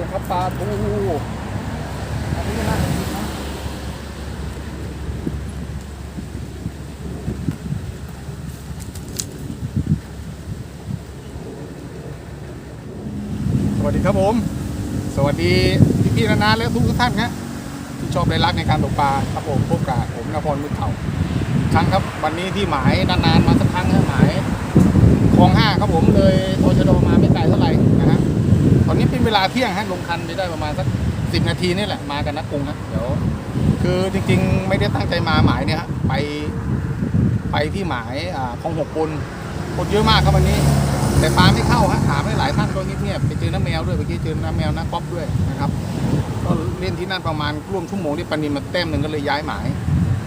แล้วครับปลาทูอันนี้น่ากินนะสวัสดีครับผม สวัสดีพี่พี่ๆนานาและทุกท่านครับที่ชอบและรักในการตกปลาครับผมพบกับผมนพรมือเข่าครั้งครับ วันนี้ที่หมายนานๆมาสักครั้งครับหมายคลองห้าครับผมเลยโตชดมาไม่ไกลเท่าไหร่นะฮะ ตอนนี้เป็นเวลาเที่ยงฮะลงคันไปได้ประมาณสักสิบนาทีนี่แหละมากันนักกรุงครับเดี๋ยวคือจริงๆ ไม่ได้ตั้งใจมาหมายเนี่ยฮะไปไปที่หมายอ่าคลองหกปนคนเยอะมากครับวันนี้ แต่ปลาไม่เข้าฮะถามหลายท่านก็เงียบๆไปเจอน้าแมวด้วยเมื่อกี้เจอน้าแมวน้าป๊อปด้วยนะครับก็เล่นที่นั่นประมาณร่วมชั่วโมงที่ปานินมาแต้มหนึ่งก็เลยย้ายหมาย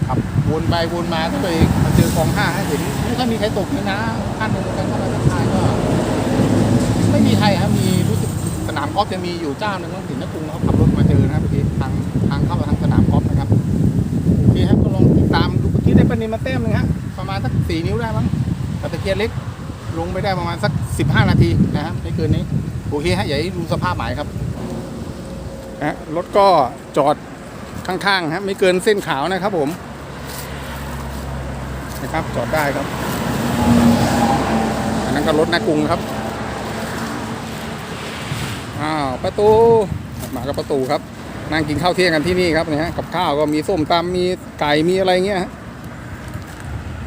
ครับวนไปวนมาก็เลยมาเจอกองห้าให้เห็นไม่ค่อยมีใครตกเลยนะท่านหนึ่งกันเข้ามาทักทายก็ ไม่มีใครครับมีรู้สึกสนามก อล์ฟจะมีอยู่เจ้าหนึ่งต้องถึงนักกรุงเขาขับรถมาเจอนะครับเมื่ทางทางเข้าทางสนามกอล์ฟนะครับโอเคครับก็ลองติดตามดูเมื่ได้ปนินมาแต้มหนึ่งฮะประมาณสักสี่นิ้วได้มั้งแต่ตะเกียร์เล็กลงไปได้ประมาณสัก15นาทีนะครับไม่เกินนี้โอเคฮะอย่าให้ดูสภาพหมายครับนะรถก็จอดข้างๆฮะไม่เกินเส้นขาวนะครับผมนะครับจอดได้ครับอันนั้นก็รถนากรุงครับ อ้าวประตูมากับประตูครับ นั่งกินข้าวเที่ยงกันที่นี่ครับนะฮะกับข้าวก็มีส้มตำมีไก่มีอะไรเงี้ยฮะ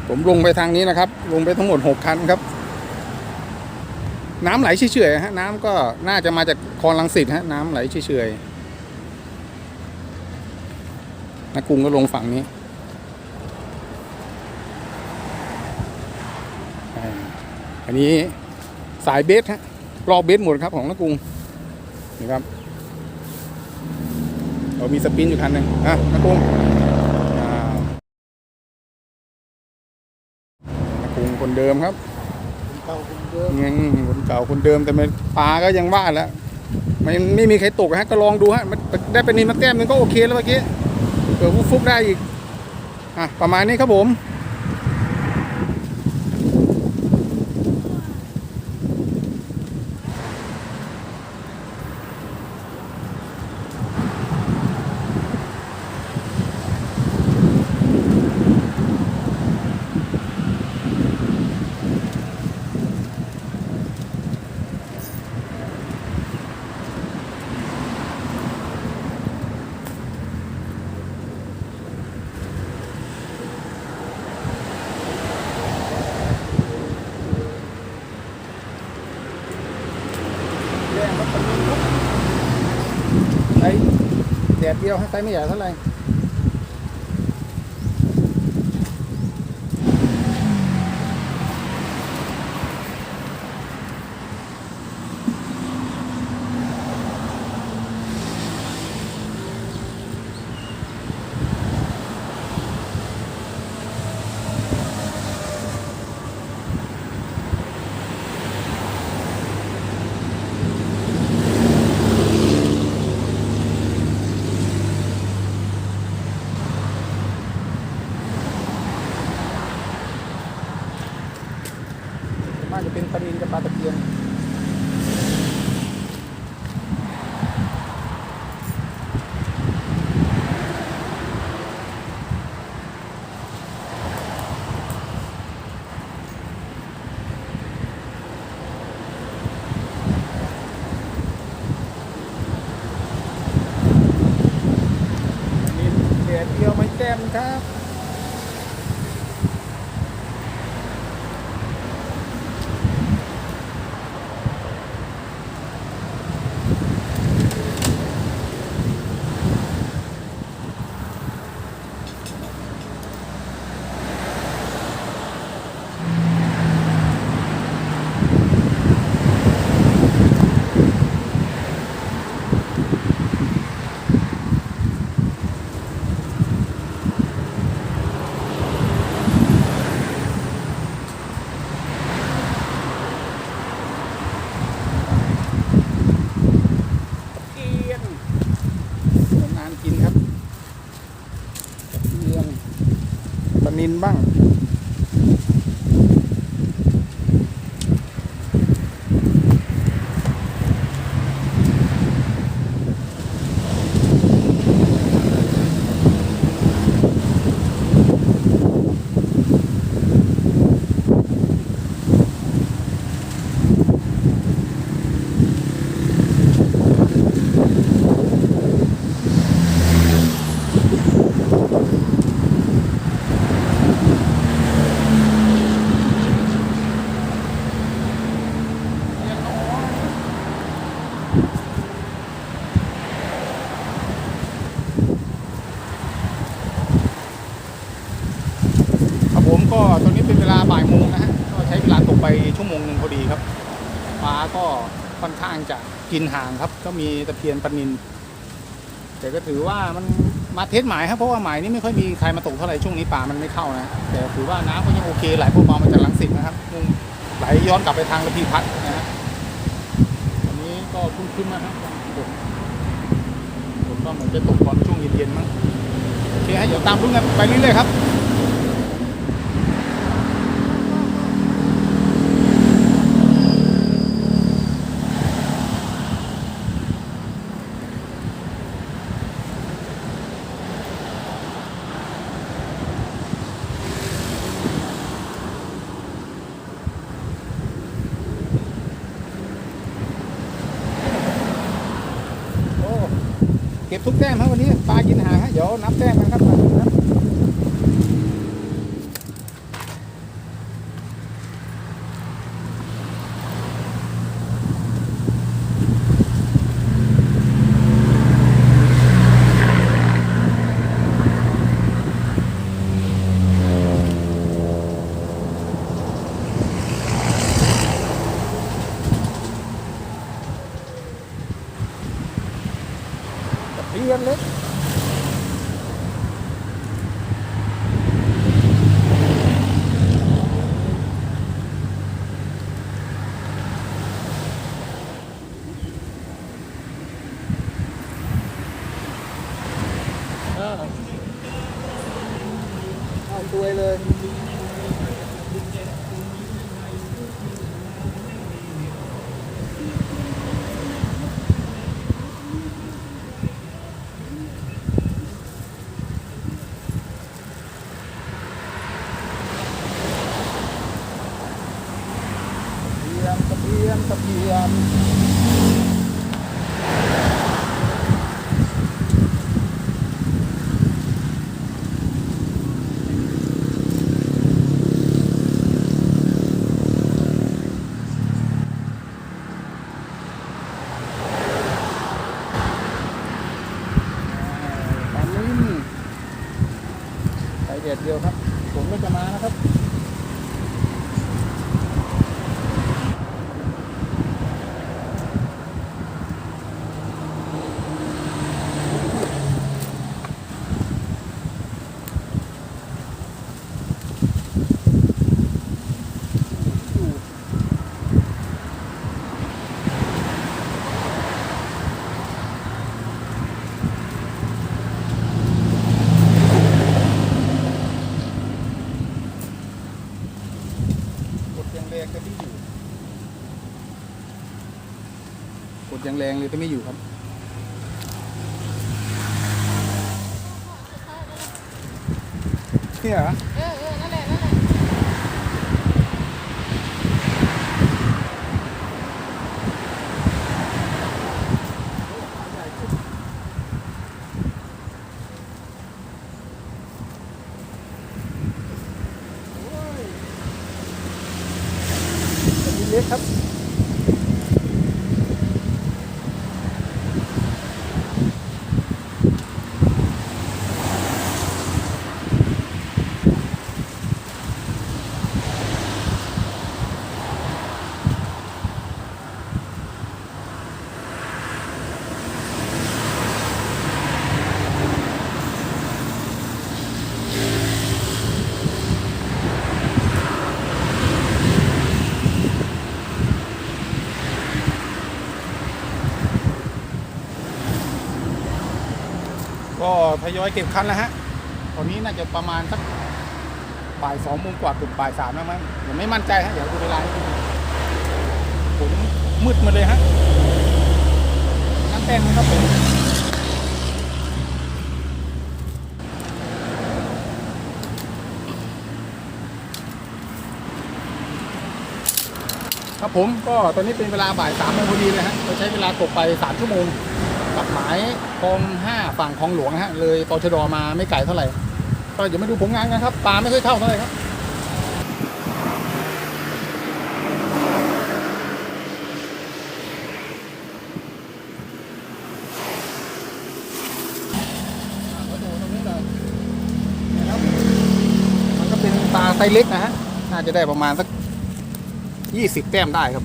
ผมลงไปทางนี้นะครับ ลงไปทั้งหมดหกคันครับ น้ำไหลเฉยๆฮะน้ำก็น่าจะมาจากคลองลังสิตฮะน้ำไหลเฉยๆนักกรุงก็ลงฝั่งนี้อันนี้สายเบสฮะรอบเบสหมดครับของนักกรุง นี่ครับเรามีสปินอยู่คันหนึ่งอะนักกรุงอ่านักกรุงคนเดิมครับเก่าคนเดิมยังคนเก่าคนเดิมแต่มันปลาก็ยังว่าแล้วมันไม่มีใครตกฮะก็ลองดูฮะมันได้เป็นนินมาแต้มหนึงก็โอเคแล้วเมื่อกี้เผื่อฟุกๆได้อีกอะประมาณนี้ครับผม แรงมันเป็นลุกไอ้แดด เดียวให้ไซส์ไม่ใหญ่เท่าไหร่ส่วนมากจะเป็นปลานินกับปลาตะเพียนนินแดดเดียวไม่แต้ม ครับ เกียนนานๆกินครับเกียน ปลานินบ้าง น เวลาตก ไปชั่วโมงหนึ่งพอดีครับปลาก็ค่อนข้างจะกินห่างครับ ก็มีตะเพียนปลานินแต่ก็ถือว่ามันมาเทสหมายครับเพราะว่าหมายนี้ไม่ค่อยมีใครมาตกเท่าไหร่ช่วงนี้ปลามันไม่เข้านะแต่ถือว่าน้ำก็ยังโอเคไหลพวกเบามาจากลังสิตนะครับมุ่งไหลย้อนกลับไปทางระพีพัฒน์นะฮะอันนี้ก็คุ้นขึ้นๆนะครับฝนก็เหมือนจะตกตอนช่วงเย็นๆมั้งโอเคฮะเดี๋ยวตามรุ่นกันไปเรื่อยๆครับ โอ้เก็บทุกแต้มครับวันนี้ปลากินหางฮะเดี๋ยวนับแต้มกันครับ งแรงเลยก็ไม่อยู่ครับเนี่ยเหรอ เออเออนั่นแหละ นั่นแหละ ตัวนี้เล็กครับ ก็ ทยอยเก็บคันแล้วฮะตอนนี้น่าจะประมาณสักบ่ายสองโมงกว่าเกือบบ่ายสามแล้วมั้งยังไม่มั่นใจฮะเดี๋ยวดูเวลาให้ดูผมมืดมาเลยฮะนั่นแต้มครับผมครับผมก็ตอนนี้เป็นเวลาบ่ายสามโมงพอดีเลยฮะเราใช้เวลาตกไปสามชั่วโมงกับหมาย คลองห้าฝั่งคลองหลวงนะฮะเลยตชดมาไม่ไกลเท่าไหร่ ก็เดี๋ยวมาดูผลงานกันครับปลาไม่ค่อยเข้าเท่าไหร่ครับมันก็เป็นปลาไซส์เล็กนะฮะ น่าจะได้ประมาณสักยี่สิบแต้มได้ครับ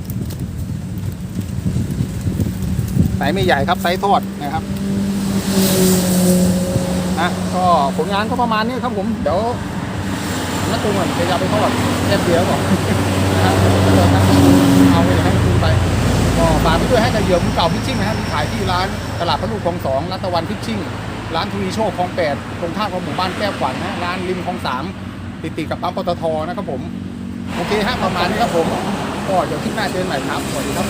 ไซส์ไม่ใหญ่ครับไซส์ทอดนะครับ นะก็ผลงานก็ประมาณนี้ครับผมเดี๋ยวนักตูนก่อนจะเอาไปทอดแค่เดียวก่อนนะครับเอาไปให้คุณไปก็ฝากไปด้วยให้กับเหยื่อมือเก่าพิชชิ่งนะครับขายที่ร้านตลาดพระลูกคลองสองร้านตวันพิชชิ่งร้านทวีโชคคลองแปดตรงข้ามกับหมู่บ้านแก้วขวัญนะร้านริมคลองสามติดติดกับปั๊มปตทนะครับผม โอเคฮะประมาณนี้ครับผม ก็เดี๋ยวคลิปหน้าเจอกันใหม่ครับสวัสดีครับ